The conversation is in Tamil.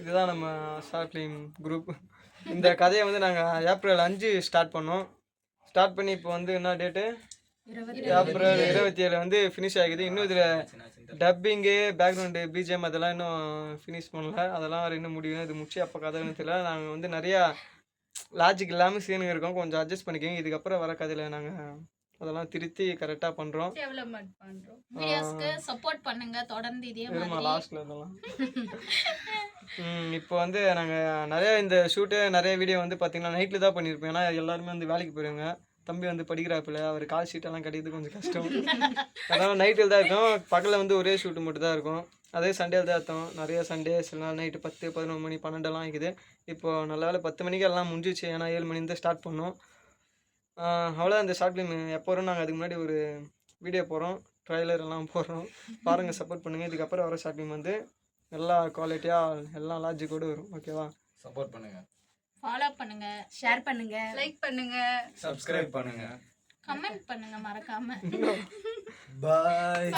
இதுதான் நம்ம ஷார்ட் ஃபிலிம் குரூப் இந்த கதையை வந்து நாங்கள் ஏப்ரல் அஞ்சு ஸ்டார்ட் பண்ணோம். ஸ்டார்ட் பண்ணி இப்போ வந்து என்ன டேட்டு ஏப்ரல் இருபத்தி ஏழு வந்து ஃபினிஷ் ஆகிக்குது இன்னும் இதில் டப்பிங்கு பேக்ரவுண்டு பிஜிஎம் அதெல்லாம் இன்னும் ஃபினிஷ் பண்ணல. அதெல்லாம் இன்னும் முடியும் இது முடிச்சு அப்போ கதைன்னு தெரியல. நாங்கள் வந்து நிறையா லாஜிக் இல்லாமல் சீனுங்க இருக்கோம். கொஞ்சம் அட்ஜஸ்ட் பண்ணிக்கோங்க. இதுக்கப்புறம் வர கதையில் நாங்கள் அதெல்லாம் திருத்தி கரெக்டாக பண்ணுறோம் டெவலப்மெண்ட் பண்றோம். வீடியோஸ்க்கு சப்போர்ட் பண்ணுங்க. தொடர்ந்து இதே மாதிரி. லாஸ்ட்ல இதெல்லாம் இப்போ வந்து நாங்கள் நிறைய இந்த ஷூட்டு நிறைய வீடியோ வந்து பார்த்தீங்கன்னா நைட்டில் தான் பண்ணியிருப்போம் ஏன்னா எல்லாருமே வந்து வேலைக்கு போயிடுவாங்க தம்பி வந்து படிக்கிறாப்புல அவர் கால் ஷீட்டெல்லாம் கிடைக்கிறது கொஞ்சம் கஷ்டம். அதனால் நைட்டில் தான் இருக்கும். பகலில் வந்து ஒரே ஷூட்டு மட்டும் தான் இருக்கும். அதே சண்டேல தான் இருக்கும் நிறைய சண்டே சில நாள் நைட்டு பத்து பதினொன்று மணி பன்னெண்டெல்லாம் ஆகிக்குது இப்போ நல்ல வேலை பத்து மணிக்கு எல்லாம் முடிஞ்சிச்சு. ஏன்னா ஏழு மணி தான் ஸ்டார்ட் பண்ணோம். அவ்வளோ அந்த ஷார்ட் ஃபிலிம் எப்போ வரும் நாங்கள் அதுக்கு முன்னாடி ஒரு வீடியோ போகிறோம் ட்ரைலர் எல்லாம் போடுறோம். பாருங்கள் சப்போர்ட் பண்ணுங்கள் இதுக்கப்புறம் வர ஷார்ட் ஃபிலிம் வந்து எல்லா குவாலிட்டியாக எல்லாம் லாஜிக்கோடு வரும். ஓகேவா சப்போர்ட் பண்ணுங்க. ஃபாலோ பண்ணுங்க. ஷேர் பண்ணுங்க. லைக் பண்ணுங்க. சப்ஸ்கிரைப் பண்ணுங்க. கமெண்ட் பண்ணுங்க மறக்காம. பாய்